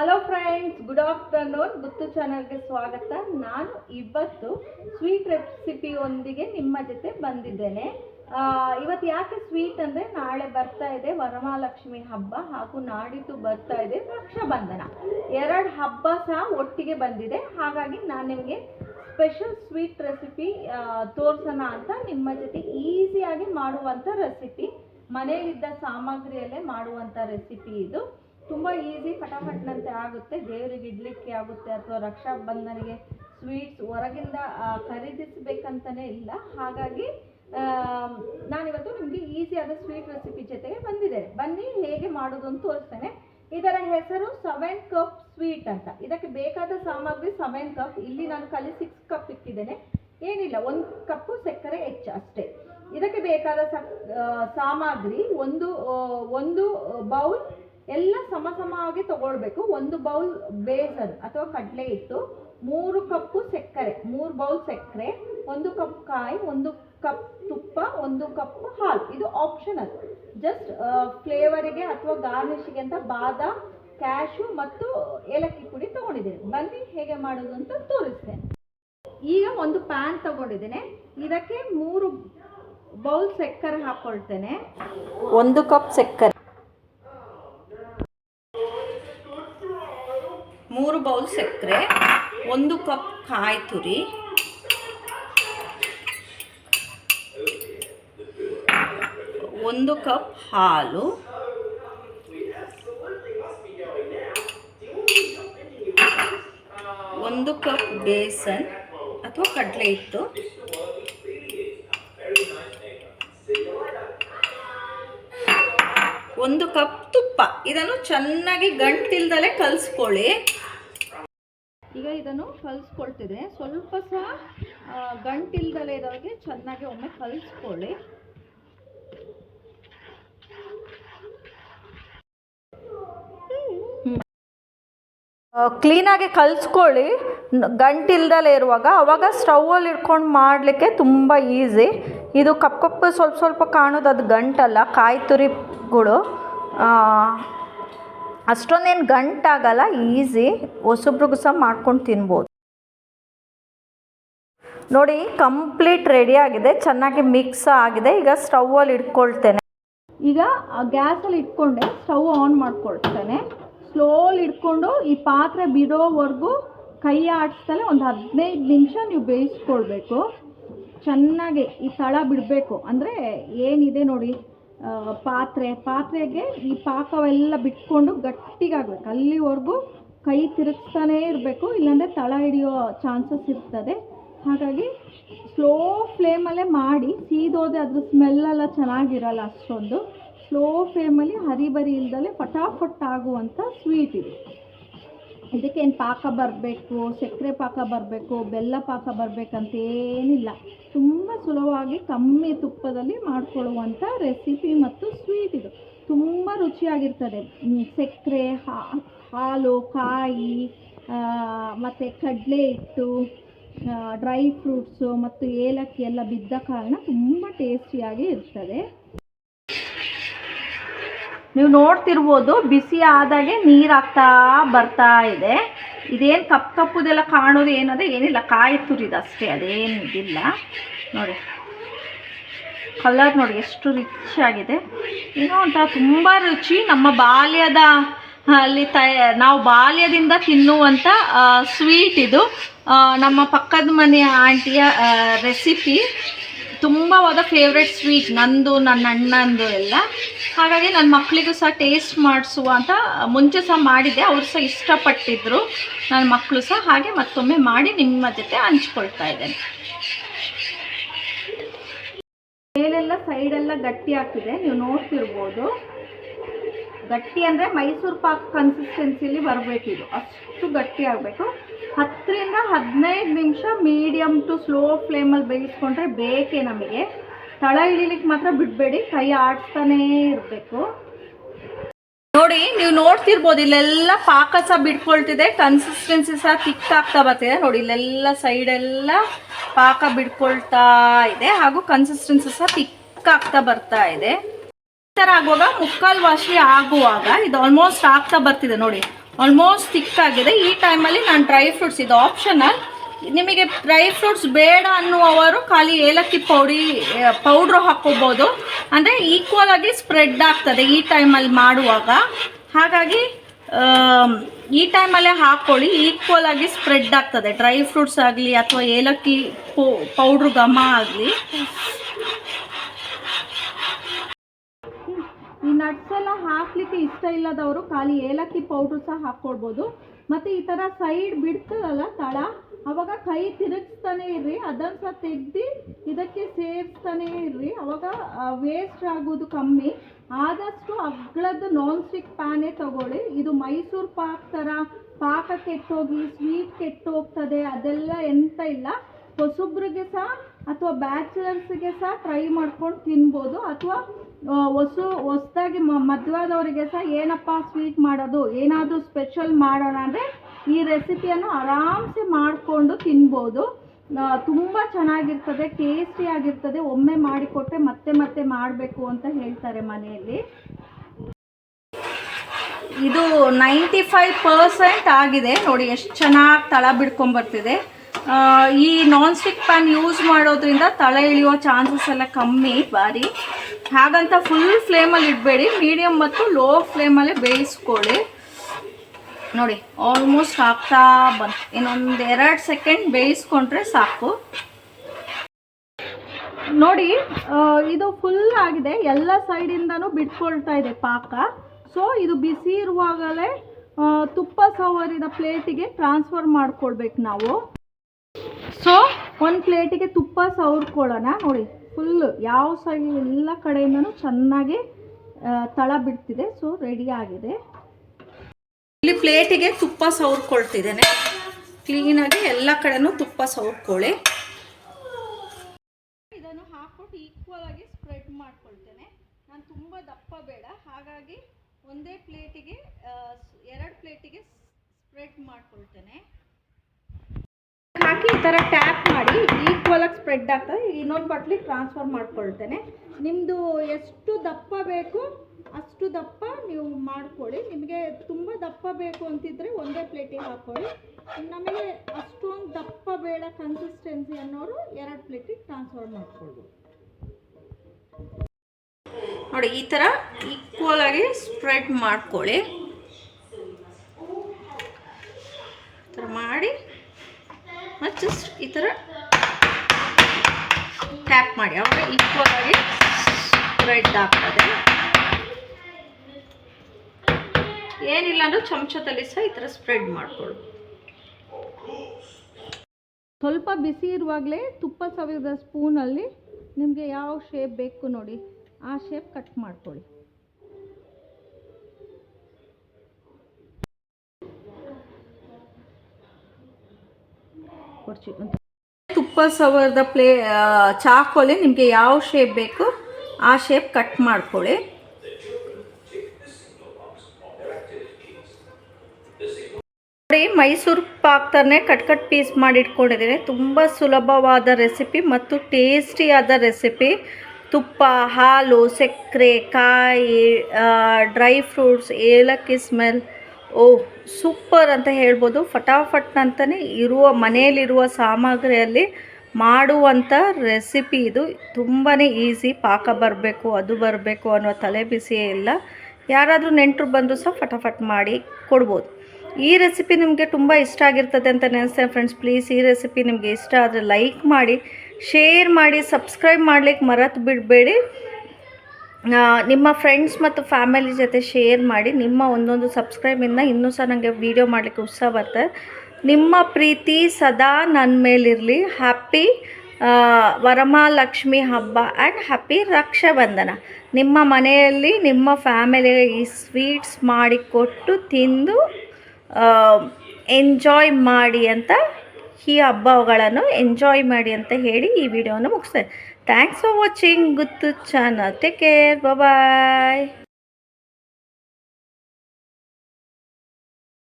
Hello friends good afternoon Guttu ಚಾನಲ್ಗೆ ಸ್ವಾಗತ. ನಾನು ಇವತ್ತು ಸ್ವೀಟ್ ರೆಸಿಪಿಯೊಂದಿಗೆ ನಿಮ್ಮ ಜೊತೆ ಬಂದಿದ್ದೇನೆ. ಇವತ್ತು ಯಾಕೆ ಸ್ವೀಟ್ ಅಂದರೆ ನಾಳೆ ಬರ್ತಾ ಇದೆ ವರಮಹಾಲಕ್ಷ್ಮಿ ಹಬ್ಬ ಹಾಗೂ ನಾಡಿದ್ದು ಬರ್ತಾ ಇದೆ ರಕ್ಷಾಬಂಧನ. ಎರಡು ಹಬ್ಬ ಸಹ ಒಟ್ಟಿಗೆ ಬಂದಿದೆ. ಹಾಗಾಗಿ ನಾನು ನಿಮಗೆ ಸ್ಪೆಷಲ್ ಸ್ವೀಟ್ ರೆಸಿಪಿ ತೋರಿಸೋಣ ಅಂತ ನಿಮ್ಮ ಜೊತೆ ಈಸಿಯಾಗಿ ಮಾಡುವಂಥ ರೆಸಿಪಿ ಮನೆಯಲ್ಲಿದ್ದ ಸಾಮಗ್ರಿಯಲ್ಲೇ ಮಾಡುವಂಥ ರೆಸಿಪಿ ಇದು. ತುಂಬ ಈಸಿ ಫಟಾಫಟ್ನಂತೆ ಆಗುತ್ತೆ. ದೇವರಿಗೆ ಇಡ್ಲಿಕ್ಕೆ ಆಗುತ್ತೆ ಅಥವಾ ರಕ್ಷಾಬಂಧನಿಗೆ ಸ್ವೀಟ್ಸ್ ಹೊರಗಿಂದ ಖರೀದಿಸಬೇಕಂತಾನೆ ಇಲ್ಲ. ಹಾಗಾಗಿ ನಾನಿವತ್ತು ನಿಮಗೆ ಈಸಿಯಾದ ಸ್ವೀಟ್ ರೆಸಿಪಿ ಜೊತೆಗೆ ಬಂದಿದೆ. ಬನ್ನಿ, ಹೇಗೆ ಮಾಡೋದು ಅಂತ ತೋರಿಸ್ತೇನೆ. ಇದರ ಹೆಸರು ಸೆವೆನ್ ಕಪ್ ಸ್ವೀಟ್ ಅಂತ. ಇದಕ್ಕೆ ಬೇಕಾದ ಸಾಮಗ್ರಿ ಸೆವೆನ್ ಕಪ್ ಇಲ್ಲಿ ನಾನು ಕಲಿ ಸಿಕ್ಸ್ ಕಪ್ ಇಟ್ಟಿದ್ದೇನೆ ಏನಿಲ್ಲ, ಒಂದು ಕಪ್ಪು ಸಕ್ಕರೆ ಹೆಚ್ಚು ಅಷ್ಟೇ. ಇದಕ್ಕೆ ಬೇಕಾದ ಸಾಮಗ್ರಿ ಒಂದು ಒಂದು ಬೌಲ್ ಎಲ್ಲ ಸಮ ಸಮವಾಗಿ ತಗೊಳ್ಬೇಕು. ಒಂದು ಬೌಲ್ ಬೇಸನ್ ಅಥವಾ ಕಡಲೆ ಹಿಟ್ಟು, ಮೂರು ಕಪ್ಪು ಸಕ್ಕರೆ, ಮೂರು ಬೌಲ್ ಸಕ್ಕರೆ, ಒಂದು ಕಪ್ ಕಾಯಿ, ಒಂದು ಕಪ್ ತುಪ್ಪ, ಒಂದು ಕಪ್ ಹಾಲು. ಇದು ಆಪ್ಷನಲ್ ಜಸ್ಟ್ ಫ್ಲೇವರಿಗೆ ಅಥವಾ ಗಾರ್ನಿಶ್ಗೆ ಅಂತ ಬಾದಾಮ್ ಕ್ಯಾಶು ಮತ್ತು ಏಲಕ್ಕಿ ಪುಡಿ ತಗೊಂಡಿದ್ದೇನೆ. ಬನ್ನಿ ಹೇಗೆ ಮಾಡೋದು ಅಂತ ತೋರಿಸ್ತೇನೆ. ಈಗ ಒಂದು ಪ್ಯಾನ್ ತಗೊಂಡಿದ್ದೇನೆ. ಇದಕ್ಕೆ ಮೂರು ಬೌಲ್ ಸಕ್ಕರೆ ಹಾಕ್ಕೊಳ್ತೇನೆ ಒಂದು ಕಪ್ ಸಕ್ಕರೆ ಮೂರು ಬೌಲ್ ಸಕ್ಕರೆ, ಒಂದು ಕಪ್ ಕಾಯಿ ತುರಿ, ಒಂದು ಕಪ್ ಹಾಲು, ಒಂದು ಕಪ್ ಬೇಸನ್ ಅಥವಾ ಕಡಲೆ ಹಿಟ್ಟು, ಒಂದು ಕಪ್ ತುಪ್ಪ. ಇದನ್ನು ಚೆನ್ನಾಗಿ ಗಂಟಿಲ್ದಲೇ ಕಲಿಸ್ಕೊಳ್ಳಿ. ಈಗ ಇದನ್ನು ಕಲಿಸ್ಕೊಳ್ತಿದೆ. ಸ್ವಲ್ಪ ಸಹ ಗಂಟಿಲ್ದಲೇ ಇರೋರಿಗೆ ಚೆನ್ನಾಗಿ ಒಮ್ಮೆ ಕಲಿಸ್ಕೊಳ್ಳಿ. ಕ್ಲೀನಾಗಿ ಕಲಿಸ್ಕೊಳ್ಳಿ. ಗಂಟಿಲ್ದಲೇ ಇರುವಾಗ. ಅವಾಗ ಸ್ಟೌವಲ್ಲಿ ಇಟ್ಕೊಂಡು ಮಾಡಲಿಕ್ಕೆ ತುಂಬ ಈಸಿ. ಇದು ಕಪ್ ಕಪ್ಪು ಸ್ವಲ್ಪ ಸ್ವಲ್ಪ ಕಾಣೋದು, ಅದು ಗಂಟಲ್ಲ. ಕಾಯಿ ತುರಿಗಳು ಅಷ್ಟೊಂದೇನು ಗಂಟಾಗಲ್ಲ, ಈಸಿ ಹೊಸಬ್ರಿಗೂ ಸಹ ಮಾಡ್ಕೊಂಡು ತಿನ್ಬೋದು. ನೋಡಿ, ಕಂಪ್ಲೀಟ್ ರೆಡಿ ಆಗಿದೆ, ಚೆನ್ನಾಗಿ ಮಿಕ್ಸ್ ಆಗಿದೆ, ಈಗ ಸ್ಟವ್ವಲ್ಲಿ ಇಟ್ಕೊಳ್ತೇನೆ. ಈಗ ಗ್ಯಾಸಲ್ಲಿ ಇಟ್ಕೊಂಡೆ, ಸ್ಟವ್ ಆನ್ ಮಾಡ್ಕೊಳ್ತೇನೆ. ಸ್ಲೋಲಿ ಇಟ್ಕೊಂಡು ಈ ಪಾತ್ರೆ ಬಿಡೋವರೆಗೂ ಕೈ ಆಡಿಸ್ದಲೇ ಒಂದು ಹದಿನೈದು ನಿಮಿಷ ನೀವು ಬೇಯಿಸ್ಕೊಳ್ಬೇಕು. ಚೆನ್ನಾಗಿ ಈ ತಳ ಬಿಡಬೇಕು. ಅಂದರೆ ಏನಿದೆ ನೋಡಿ ಪಾತ್ರೆ, ಪಾತ್ರೆಗೆ ಈ ಪಾಕವೆಲ್ಲ ಬಿಟ್ಕೊಂಡು ಗಟ್ಟಿಗಾಗಬೇಕು. ಅಲ್ಲಿವರೆಗೂ ಕೈ ತಿರುಗಿಸ್ತಾನೇ ಇರಬೇಕು, ಇಲ್ಲಾಂದರೆ ತಳ ಹಿಡಿಯೋ ಚಾನ್ಸಸ್ ಇರ್ತದೆ. ಹಾಗಾಗಿ ಸ್ಲೋ ಫ್ಲೇಮಲ್ಲೇ ಮಾಡಿ, ಸೀದೋದೆ ಅದ್ರ ಸ್ಮೆಲ್ಲೆಲ್ಲ ಚೆನ್ನಾಗಿರಲ್ಲ ಅಷ್ಟೊಂದು, ಸ್ಲೋ ಫ್ಲೇಮಲ್ಲಿ ಹರಿಬರಿ ಇಲ್ದಲೆ ಫಟಾಫಟ್ ಆಗುವಂಥ ಸ್ವೀಟ್ ಇದು. ಇದಕ್ಕೇನು ಪಾಕ ಬರಬೇಕು, ಸಕ್ಕರೆ ಪಾಕ ಬರಬೇಕು, ಬೆಲ್ಲ ಪಾಕ ಬರಬೇಕಂತ ಏನಿಲ್ಲ ತುಂಬ ಸುಲಭವಾಗಿ ಕಮ್ಮಿ ತುಪ್ಪದಲ್ಲಿ ಮಾಡಿಕೊಳ್ಳುವಂಥ ರೆಸಿಪಿ ಮತ್ತು ಸ್ವೀಟ್ ಇದು. ತುಂಬ ರುಚಿಯಾಗಿರ್ತದೆ. ಸಕ್ಕರೆ ಹಾಲು, ಕಾಯಿ ಮತ್ತು ಕಡಲೆ ಹಿಟ್ಟು ಡ್ರೈ ಫ್ರೂಟ್ಸು ಮತ್ತು ಏಲಕ್ಕಿ ಎಲ್ಲ ಬಿದ್ದ ಕಾರಣ ತುಂಬ ಟೇಸ್ಟಿಯಾಗಿ ಇರ್ತದೆ. ನೀವು ನೋಡ್ತಿರ್ಬೋದು, ಬಿಸಿ ಆದಾಗೆ ನೀರು ಹಾಕ್ತಾ ಬರ್ತಾ ಇದೆ. ಇದೇನು ಕಪ್ಪು ಕಪ್ಪುದೆಲ್ಲ ಕಾಣೋದು ಏನಂದರೆ ಏನಿಲ್ಲ, ಕಾಯಿ ತುರಿದು ಅಷ್ಟೇ, ಅದೇನು ಇದಿಲ್ಲ. ನೋಡಿ ಕಲರ್ ನೋಡಿ ಎಷ್ಟು ರಿಚ್ ಆಗಿದೆ. ಏನೋ ಒಂಥರ ತುಂಬ ರುಚಿ, ನಮ್ಮ ಬಾಲ್ಯದ ಅಲ್ಲಿ ತಯ ನಾವು ಬಾಲ್ಯದಿಂದ ತಿನ್ನುವಂಥ ಸ್ವೀಟ್ ಇದು. ನಮ್ಮ ಪಕ್ಕದ ಮನೆಯ ಆಂಟಿಯ ರೆಸಿಪಿ ತುಂಬವಾದ ಫೇವ್ರೆಟ್ ಸ್ವೀಟ್ ನಂದು, ನನ್ನ ಅಣ್ಣಂದು ಎಲ್ಲ. ಹಾಗಾಗಿ ನನ್ನ ಮಕ್ಕಳಿಗೂ ಸಹ ಟೇಸ್ಟ್ ಮಾಡಿಸುವ ಅಂತ ಮುಂಚೆ ಸಹ ಮಾಡಿದ್ದೆ, ಅವರು ಸಹ ಇಷ್ಟಪಟ್ಟಿದ್ದರು ನನ್ನ ಮಕ್ಕಳು ಸಹ ಹಾಗೆ ಮತ್ತೊಮ್ಮೆ ಮಾಡಿ ನಿಮ್ಮ ಜೊತೆ ಹಂಚ್ಕೊಳ್ತಾ ಇದ್ದೇನೆ. ಮೇಲೆಲ್ಲ ಸೈಡೆಲ್ಲ ಗಟ್ಟಿ ಆಗ್ತಿದೆ, ನೀವು ನೋಡ್ತಿರ್ಬೋದು. ಗಟ್ಟಿ ಅಂದರೆ ಮೈಸೂರು ಪಾಕ್ ಕನ್ಸಿಸ್ಟೆನ್ಸಿಲಿ ಬರಬೇಕಿದು ಅಷ್ಟು ಗಟ್ಟಿ ಆಗಬೇಕು. ಹತ್ತರಿಂದ ಹದಿನೈದು ನಿಮಿಷ ಮೀಡಿಯಮ್ ಟು ಸ್ಲೋ ಫ್ಲೇಮಲ್ಲಿ ಬೇಯಿಸ್ಕೊಂಡ್ರೆ ಬೇಕೇ ನಮಗೆ. ತಳ ಇಳಿಲಿಕ್ಕೆ ಮಾತ್ರ ಬಿಡಬೇಡಿ, ಕೈ ಆಡಿಸ್ತಾನೇ ಇರಬೇಕು. ನೋಡಿ, ನೀವು ನೋಡ್ತಿರ್ಬೋದು, ಇಲ್ಲೆಲ್ಲ ಪಾಕ ಸಹ ಬಿಡ್ಕೊಳ್ತಿದೆ ಕನ್ಸಿಸ್ಟೆನ್ಸಿ ಸಹ ತಿಕ್ಕಾಗ್ತಾ ಆಗ್ತಾ ಬರ್ತಿದೆ ನೋಡಿ, ಇಲ್ಲೆಲ್ಲ ಸೈಡೆಲ್ಲ ಪಾಕ ಬಿಡ್ಕೊಳ್ತಾ ಇದೆ ಹಾಗೂ ಕನ್ಸಿಸ್ಟೆನ್ಸಿ ಸಹ ತಿಕ್ಕಾಗ್ತಾ ಬರ್ತಾ ಇದೆ. ಈ ಥರ ಆಗುವಾಗ ಮುಕ್ಕಾಲು ವಾಸಿ ಆಗುವಾಗ ಇದು ಆಲ್ಮೋಸ್ಟ್ ಆಗ್ತಾ ಬರ್ತಿದೆ, ನೋಡಿ. ಆಲ್ಮೋಸ್ಟ್ ಥಿಕ್ ಆಗಿದೆ. ಈ ಟೈಮಲ್ಲಿ ನಾನು ಡ್ರೈ ಫ್ರೂಟ್ಸ್ ಇದು ಆಪ್ಷನಲ್ ನಿಮಗೆ ಡ್ರೈ ಫ್ರೂಟ್ಸ್ ಬೇಡ ಅನ್ನುವವರು ಖಾಲಿ ಏಲಕ್ಕಿ ಪೌಡಿ ಪೌಡ್ರು ಹಾಕ್ಕೋಬೋದು. ಅಂದರೆ ಈಕ್ವಲ್ ಆಗಿ ಸ್ಪ್ರೆಡ್ ಆಗ್ತದೆ ಈ ಟೈಮಲ್ಲಿ ಮಾಡುವಾಗ. ಹಾಗಾಗಿ ಈ ಟೈಮಲ್ಲೇ ಹಾಕ್ಕೊಳ್ಳಿ. ಈಕ್ವಲ್ ಆಗಿ ಸ್ಪ್ರೆಡ್ ಆಗ್ತದೆ. ಡ್ರೈ ಫ್ರೂಟ್ಸ್ ಆಗಲಿ ಅಥವಾ ಏಲಕ್ಕಿ ಪೌಡ್ರು ಘಮ ಆಗಲಿ ಈ ನಟ್ಸ್ ಎಲ್ಲ ಹಾಕ್ಲಿಕ್ಕೆ ಇಷ್ಟ ಇಲ್ಲದವರು ಖಾಲಿ ಏಲಕ್ಕಿ ಪೌಡ್ರ್ ಸಹ ಹಾಕ್ಕೊಳ್ಬೋದು ಮತ್ತು ಈ ಥರ ಸೈಡ್ ಬಿಡ್ತದಲ್ಲ ತಳ, ಅವಾಗ ಕೈ ತಿರುಗಿಸ್ತಾನೆ ಇರ್ರಿ, ಅದನ್ನು ಸಹ ತೆಗ್ದು ಇದಕ್ಕೆ ಸೇರಿಸ್ತಾನೆ ಇರ್ರಿ. ಅವಾಗ ವೇಸ್ಟ್ ಆಗೋದು ಕಮ್ಮಿ. ಆದಷ್ಟು ಅಗ್ಳದ್ದು ನಾನ್ ಸ್ಟಿಕ್ ಪ್ಯಾನೇ ತಗೊಳ್ಳಿ. ಇದು ಮೈಸೂರು ಪಾಕ್ ಥರ ಪಾಕ ಕೆಟ್ಟೋಗಿ ಸ್ವೀಟ್ ಕೆಟ್ಟೋಗ್ತದೆ, ಅದೆಲ್ಲ ಎಂತ ಇಲ್ಲ. ಹೊಸಬ್ರಿಗೆ ಸಹ ಅಥವಾ ಬ್ಯಾಚುಲರ್ಸ್ಗೆ ಸಹ ಟ್ರೈ ಮಾಡ್ಕೊಂಡು ತಿನ್ಬೋದು. ಅಥವಾ ಹೊಸ, ಹೊಸ್ದಾಗಿ ಮದುವಾದವರಿಗೆ ಸಹ ಏನಪ್ಪ ಸ್ವೀಟ್ ಮಾಡೋದು? ಏನಾದರೂ ಸ್ಪೆಷಲ್ ಮಾಡೋಣ ಅಂದರೆ ಈ ರೆಸಿಪಿಯನ್ನು ಆರಾಮ್ಸೆ ಮಾಡಿಕೊಂಡು ತಿನ್ಬೋದು. ತುಂಬ ಚೆನ್ನಾಗಿರ್ತದೆ ಟೇಸ್ಟಿಯಾಗಿರ್ತದೆ ಒಮ್ಮೆ ಮಾಡಿಕೊಟ್ಟೆ ಮತ್ತೆ ಮತ್ತೆ ಮಾಡಬೇಕು ಅಂತ ಹೇಳ್ತಾರೆ ಮನೆಯಲ್ಲಿ. ಇದು ನೈಂಟಿ ಫೈವ್ ಪರ್ಸೆಂಟ್ ಆಗಿದೆ. ನೋಡಿ ಎಷ್ಟು ಚೆನ್ನಾಗಿ ತಳ ಬಿಡ್ಕೊಂಬರ್ತಿದೆ. ಈ ನಾನ್ ಸ್ಟಿಕ್ ಪ್ಯಾನ್ ಯೂಸ್ ಮಾಡೋದ್ರಿಂದ ತಳ ಇಳಿಯೋ ಚಾನ್ಸಸ್ ಎಲ್ಲ ಕಮ್ಮಿ ಬಾರಿ ಹಾಗಂತ ಫುಲ್ ಫ್ಲೇಮಲ್ಲಿ ಇಡಬೇಡಿ. ಮೀಡಿಯಮ್ ಮತ್ತು ಲೋ ಫ್ಲೇಮಲ್ಲೇ ಬೇಯಿಸ್ಕೊಳ್ಳಿ. ನೋಡಿ ಆಲ್ಮೋಸ್ಟ್ ಹಾಕ್ತಾ ಬಂತು ಇನ್ನೊಂದು ಎರಡು ಸೆಕೆಂಡ್ ಬೇಯಿಸ್ಕೊಂಡ್ರೆ ಸಾಕು. ನೋಡಿ ಇದು ಫುಲ್ ಆಗಿದೆ. ಎಲ್ಲ ಸೈಡಿಂದನೂ ಬಿಟ್ಕೊಳ್ತಾ ಇದೆ ಪಾಕ. ಸೊ ಇದು ಬಿಸಿ ಇರುವಾಗಲೇ ತುಪ್ಪ ಸವರಿದ ಪ್ಲೇಟಿಗೆ ಟ್ರಾನ್ಸ್ಫರ್ ಮಾಡ್ಕೊಳ್ಬೇಕು ನಾವು. ಸೊ ಒಂದು ಪ್ಲೇಟಿಗೆ ತುಪ್ಪ ಸವರ್ಕೊಳ್ಳೋಣ. ನೋಡಿ ಫುಲ್ ಯಾವ ಸೈಡ್ ಎಲ್ಲ ಕಡೆಯಿಂದನೂ ಚೆನ್ನಾಗಿ ತಳ ಬಿಡ್ತಿದೆ. ಸೊ ರೆಡಿ ಆಗಿದೆ. ಇಲ್ಲಿ ಪ್ಲೇಟಿಗೆ ತುಪ್ಪ ಸವರ್ಕೊಳ್ತಿದ್ದೇನೆ ಕ್ಲೀನಾಗಿ ಎಲ್ಲ ಕಡೆನೂ ತುಪ್ಪ ಸವರ್ಕೊಳ್ಳಿ ಇದನ್ನು ಹಾಕ್ಬಿಟ್ಟು ಈಕ್ವಲ್ ಆಗಿ ಸ್ಪ್ರೆಡ್ ಮಾಡ್ಕೊಳ್ತೇನೆ. ನಾನು ತುಂಬ ದಪ್ಪ ಬೇಡ. ಹಾಗಾಗಿ ಒಂದೇ ಪ್ಲೇಟಿಗೆ ಎರಡು ಪ್ಲೇಟಿಗೆ ಸ್ಪ್ರೆಡ್ ಮಾಡ್ಕೊಳ್ತೇನೆ ಹಾಕಿ ಈ ಥರ ಟ್ಯಾಪ್ ಮಾಡಿ ಆಗಿ ಸ್ಪ್ರೆಡ್ ಆಗ್ತದೆ. ಇನ್ನೊಂದು ಬಾಟ್ಲಿಗೆ ಟ್ರಾನ್ಸ್ಫರ್ ಮಾಡ್ಕೊಳ್ತೇನೆ. ನಿಮ್ಮದು ಎಷ್ಟು ದಪ್ಪ ಬೇಕು ಅಷ್ಟು ದಪ್ಪ ನೀವು ಮಾಡ್ಕೊಳ್ಳಿ. ನಿಮಗೆ ತುಂಬ ದಪ್ಪ ಬೇಕು ಅಂತಿದ್ರೆ ಒಂದೇ ಪ್ಲೇಟಿಗೆ ಹಾಕ್ಕೊಳ್ಳಿ ನಮಗೆ ಅಷ್ಟೊಂದು ದಪ್ಪ ಬೇಡ ಕನ್ಸಿಸ್ಟೆನ್ಸಿ ಅನ್ನೋರು ಎರಡು ಪ್ಲೇಟಿಗೆ ಟ್ರಾನ್ಸ್ಫರ್ ಮಾಡ್ಕೊಳ್ಬೋದು. ನೋಡಿ, ಈ ಥರ ಈಕ್ವಲ್ ಸ್ಪ್ರೆಡ್ ಮಾಡ್ಕೊಳ್ಳಿ. ಈ ಥರ ಮಾಡಿ. ಮತ್ತು ಜಸ್ಟ್ ಈ ಥರ ಟ್ಯಾಪ್ ಮಾಡಿ. ಅವಾಗ ಈಕ್ವಲ್ ಆಗಿ ಸ್ಪ್ರೆಡ್ ಆಗ್ತದೆ. ಏನಿಲ್ಲ ಅಂದ್ರೆ ಚಮಚದಲ್ಲಿ ಸಹ ಈ ಥರ ಸ್ಪ್ರೆಡ್ ಮಾಡ್ಕೊಳ್ಳಿ. ಸ್ವಲ್ಪ ಬಿಸಿ ಇರುವಾಗಲೇ ತುಪ್ಪ ಸವಿದ ಸ್ಪೂನಲ್ಲಿ ನಿಮಗೆ ಯಾವ ಶೇಪ್ ಬೇಕು ನೋಡಿ, ಆ ಶೇಪ್ ಕಟ್ ಮಾಡ್ಕೊಳ್ಳಿ. ಕೊಡ್ಚಿ ತುಪ್ಪ ಅವರ್ದ ಪ್ಲೇ ಚಾಕೋಲಿ ನಿಮಗೆ ಯಾವ ಶೇಪ್ ಬೇಕು ಆ ಶೇಪ್ ಕಟ್ ಮಾಡ್ಕೊಳ್ಳಿ. ನೋಡಿ, ಮೈಸೂರು ಪಾಕ್ ಥರನೇ ಕಟ್ ಕಟ್ ಪೀಸ್ ಮಾಡಿ ಇಟ್ಕೊಂಡಿದ್ದೀನಿ ತುಂಬ ಸುಲಭವಾದ ರೆಸಿಪಿ ಮತ್ತು ಟೇಸ್ಟಿಯಾದ ರೆಸಿಪಿ ತುಪ್ಪ, ಹಾಲು, ಸಕ್ಕರೆ, ಕಾಯಿ ಡ್ರೈ ಫ್ರೂಟ್ಸ್ ಏಲಕ್ಕಿ ಸ್ಮೆಲ್ ಓ ಸೂಪರ್ ಅಂತ ಹೇಳ್ಬೋದು. ಫಟಾಫಟ್ ಅಂತಲೇ ಇರುವ, ಮನೆಯಲ್ಲಿರುವ ಸಾಮಗ್ರಿಯಲ್ಲಿ ಮಾಡುವಂಥ ರೆಸಿಪಿ ಇದು. ತುಂಬಾ ಈಸಿ, ಪಾಕ ಬರಬೇಕು, ಅದು ಬರಬೇಕು ಅನ್ನೋ ತಲೆ ಬಿಸಿಯೇ ಇಲ್ಲ. ಯಾರಾದರೂ ನೆಂಟರು ಬಂದರೂ ಸಹ ಫಟಾಫಟ್ ಮಾಡಿ ಕೊಡ್ಬೋದು. ಈ ರೆಸಿಪಿ ನಿಮಗೆ ತುಂಬ ಇಷ್ಟ ಆಗಿರ್ತದೆ ಅಂತ ನೆನೆಸ್ತೇನೆ ಫ್ರೆಂಡ್ಸ್ ಪ್ಲೀಸ್ ಈ ರೆಸಿಪಿ ನಿಮಗೆ ಇಷ್ಟ ಆದರೆ ಲೈಕ್ ಮಾಡಿ ಶೇರ್ ಮಾಡಿ ಸಬ್ಸ್ಕ್ರೈಬ್ ಮಾಡ್ಲಿಕ್ಕೆ ಮರೆತು ಬಿಡಬೇಡಿ. ನಿಮ್ಮ ಫ್ರೆಂಡ್ಸ್ ಮತ್ತು ಫ್ಯಾಮಿಲಿ ಜೊತೆ ಶೇರ್ ಮಾಡಿ ನಿಮ್ಮ ಒಂದೊಂದು ಸಬ್ಸ್ಕ್ರೈಬಿಂದ ಇನ್ನೂ ಸಹ ನನಗೆ ವೀಡಿಯೋ ಮಾಡಲಿಕ್ಕೆ ಉತ್ಸಾಹ ಬರ್ತದೆ ನಿಮ್ಮ ಪ್ರೀತಿ ಸದಾ ನನ್ನ ಮೇಲಿರಲಿ. ಹ್ಯಾಪಿ ವರಮಹಾಲಕ್ಷ್ಮಿ ಹಬ್ಬ ಆ್ಯಂಡ್ ಹ್ಯಾಪಿ ರಕ್ಷಾಬಂಧನ. ನಿಮ್ಮ ಮನೆಯಲ್ಲಿ ನಿಮ್ಮ ಫ್ಯಾಮಿಲಿಗೆ ಈ ಸ್ವೀಟ್ಸ್ ಮಾಡಿಕೊಟ್ಟು ತಿಂದು ಎಂಜಾಯ್ ಮಾಡಿ ಅಂತ ಈ ಹಬ್ಬಗಳನ್ನು ಎಂಜಾಯ್ ಮಾಡಿ ಅಂತ ಹೇಳಿ ಈ ವಿಡಿಯೋವನ್ನು ಮುಗಿಸ್ತೇನೆ. Thanks for watching Guttu channel. Take care. Bye-bye.